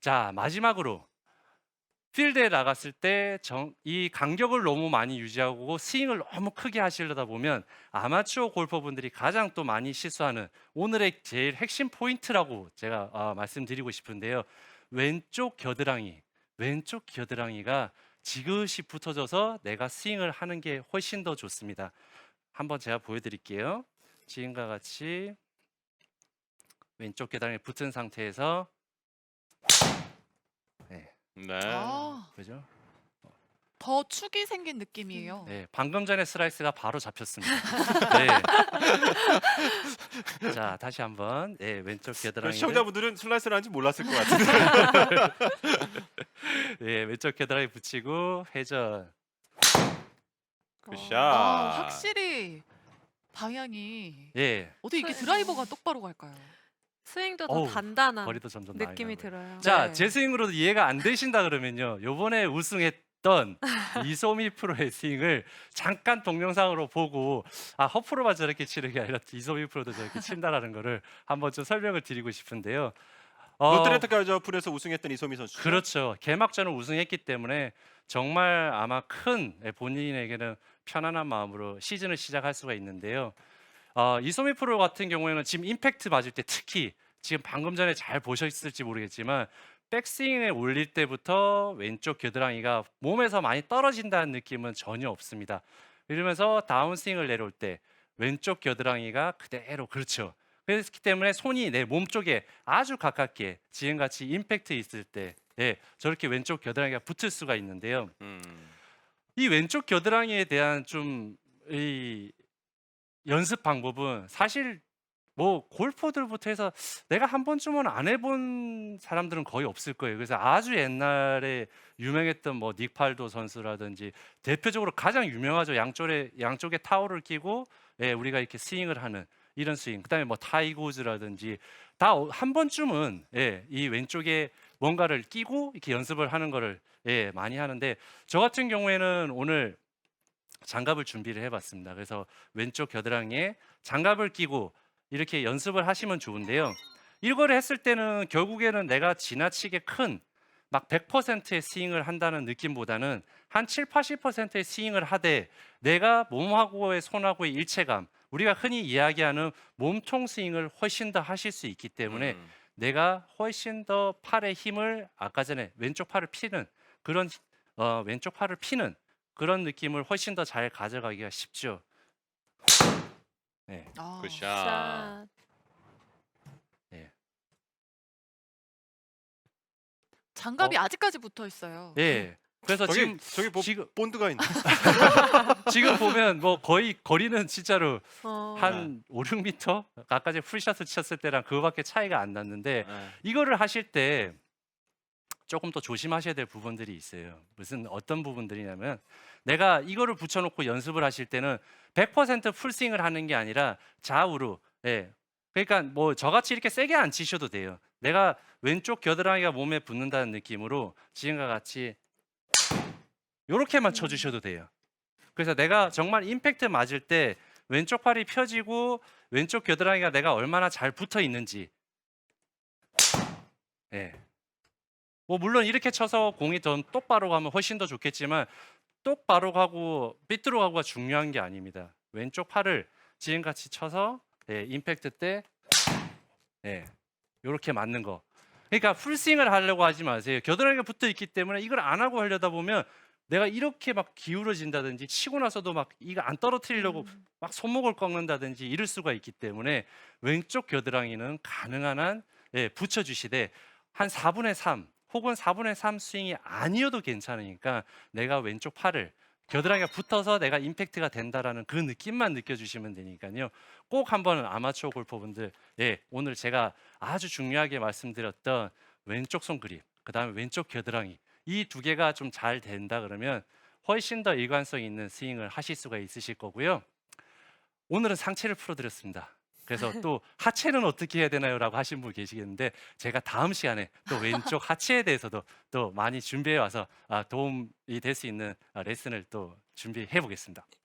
자, 마지막으로 필드에 나갔을 때 이 간격을 너무 많이 유지하고 스윙을 너무 크게 하시려다 보면 아마추어 골퍼분들이 가장 또 많이 실수하는 오늘의 제일 핵심 포인트라고 제가 아, 말씀드리고 싶은데요. 왼쪽 겨드랑이, 왼쪽 겨드랑이가 지그시 붙어져서 내가 스윙을 하는 게 훨씬 더 좋습니다. 한번 제가 보여드릴게요. 지금과 같이 왼쪽 겨드랑이 붙은 상태에서 네, 네. 아, 그죠? 더 축이 생긴 느낌이에요. 네, 방금 전에 슬라이스가 바로 잡혔습니다. 네. 자, 다시 한번 네, 왼쪽 겨드랑이 시청자분들은 슬라이스를 하는지 몰랐을 것 같은데. 네, 왼쪽 겨드랑이 붙이고 회전. 굿샷. 아, 확실히 방향이 예, 어떻게 이게 드라이버가 똑바로 갈까요? 스윙도 더 어우, 단단한 거리도 점점 느낌이. 들어요. 자, 네. 제 스윙으로도 이해가 안 되신다 그러면요. 요번에 우승했던 이소미 프로의 스윙을 잠깐 동영상으로 보고 아, 허프로만 저렇게 치는 게 아니라 이소미 프로도 저렇게 친다라는 거를 한번 좀 설명을 드리고 싶은데요. 어, 롯데렌터카즈 오픈에서 우승했던 이소미 선수. 그렇죠. 개막전을 우승했기 때문에 정말 아마 큰 예, 본인에게는 편안한 마음으로 시즌을 시작할 수가 있는데요. 어, 이소미 프로 같은 경우에는 지금 임팩트 맞을 때 특히 지금 방금 전에 잘 보셨을지 모르겠지만 백스윙에 올릴 때부터 왼쪽 겨드랑이가 몸에서 많이 떨어진다는 느낌은 전혀 없습니다. 이러면서 다운스윙을 내려올 때 왼쪽 겨드랑이가 그대로 그렇죠. 그렇기 때문에 손이 내 몸 쪽에 아주 가깝게 지금같이 임팩트 있을 때 예, 저렇게 왼쪽 겨드랑이가 붙을 수가 있는데요. 음. 이 왼쪽 겨드랑이에 대한 좀 이 연습 방법은 사실 뭐 골퍼들부터 해서 내가 한 번쯤은 안 해본 사람들은 거의 없을 거예요. 그래서 아주 옛날에 유명했던 뭐 닉팔도 선수라든지 대표적으로 가장 유명하죠. 양쪽에 양쪽에 타월을 끼고 예, 우리가 이렇게 스윙을 하는 이런 스윙. 그다음에 뭐 타이거즈라든지 다 한 번쯤은 예, 이 왼쪽에 뭔가를 끼고 이렇게 연습을 하는 거를 예, 많이 하는데 저 같은 경우에는 오늘 장갑을 준비를 해봤습니다. 그래서 왼쪽 겨드랑이에 장갑을 끼고 이렇게 연습을 하시면 좋은데요. 이걸 했을 때는 결국에는 내가 지나치게 큰 막 100%의 스윙을 한다는 느낌보다는 한 7, 80%의 스윙을 하되 내가 몸하고의 손하고의 일체감, 우리가 흔히 이야기하는 몸통 스윙을 훨씬 더 하실 수 있기 때문에 음. 내가 훨씬 더 팔의 힘을 아까 전에 왼쪽 팔을 피는 그런 어, 왼쪽 팔을 피는 그런 느낌을 훨씬 더 잘 가져가기가 쉽죠. 네. 아, 굿샷. 자, 장갑이 아직까지 붙어 있어요. 예. 그래서 저기 지금 저기 뭐 지금 본드가 있네. 지금 보면 뭐 거의 거리는 진짜로 어, 한 5, 6m 아까 전에 풀샷을 쳤을 때랑 그거밖에 차이가 안 났는데 네. 이거를 하실 때 조금 더 조심하셔야 될 부분들이 있어요. 무슨 어떤 부분들이냐면 내가 이거를 붙여놓고 연습을 하실 때는 100% 풀스윙을 하는 게 아니라 좌우로 예. 그러니까 뭐 저같이 이렇게 세게 안 치셔도 돼요. 내가 왼쪽 겨드랑이가 몸에 붙는다는 느낌으로 지금과 같이 이렇게만 쳐주셔도 돼요. 그래서 내가 정말 임팩트 맞을 때 왼쪽 팔이 펴지고 왼쪽 겨드랑이가 내가 얼마나 잘 붙어 있는지 예. 뭐 물론 이렇게 쳐서 공이 더 똑바로 가면 훨씬 더 좋겠지만 똑바로 가고 삐뚤어 가고가 중요한 게 아닙니다. 왼쪽 팔을 지금같이 쳐서 예, 임팩트 때 예, 이렇게 맞는 거. 그러니까 풀스윙을 하려고 하지 마세요. 겨드랑이가 붙어 있기 때문에 이걸 안 하고 하려다 보면 내가 이렇게 막 기울어진다든지 치고 나서도 막 이거 안 떨어뜨리려고 음. 막 손목을 꺾는다든지 이럴 수가 있기 때문에 왼쪽 겨드랑이는 가능한 한 예, 붙여주시되 한 4분의 3 혹은 4분의 3 스윙이 아니어도 괜찮으니까 내가 왼쪽 팔을 겨드랑이가 붙어서 내가 임팩트가 된다라는 그 느낌만 느껴주시면 되니까요. 꼭 한번 아마추어 골퍼분들, 예, 오늘 제가 아주 중요하게 말씀드렸던 왼쪽 손 그립, 그 다음에 왼쪽 겨드랑이 이 두 개가 좀 잘 된다 그러면 훨씬 더 일관성 있는 스윙을 하실 수가 있으실 거고요. 오늘은 상체를 풀어드렸습니다. 그래서 또 하체는 어떻게 해야 되나요라고 하신 분 계시겠는데 제가 다음 시간에 또 왼쪽 하체에 대해서도 또 많이 준비해 와서 아, 도움이 될 수 있는 아, 레슨을 또 준비해 보겠습니다.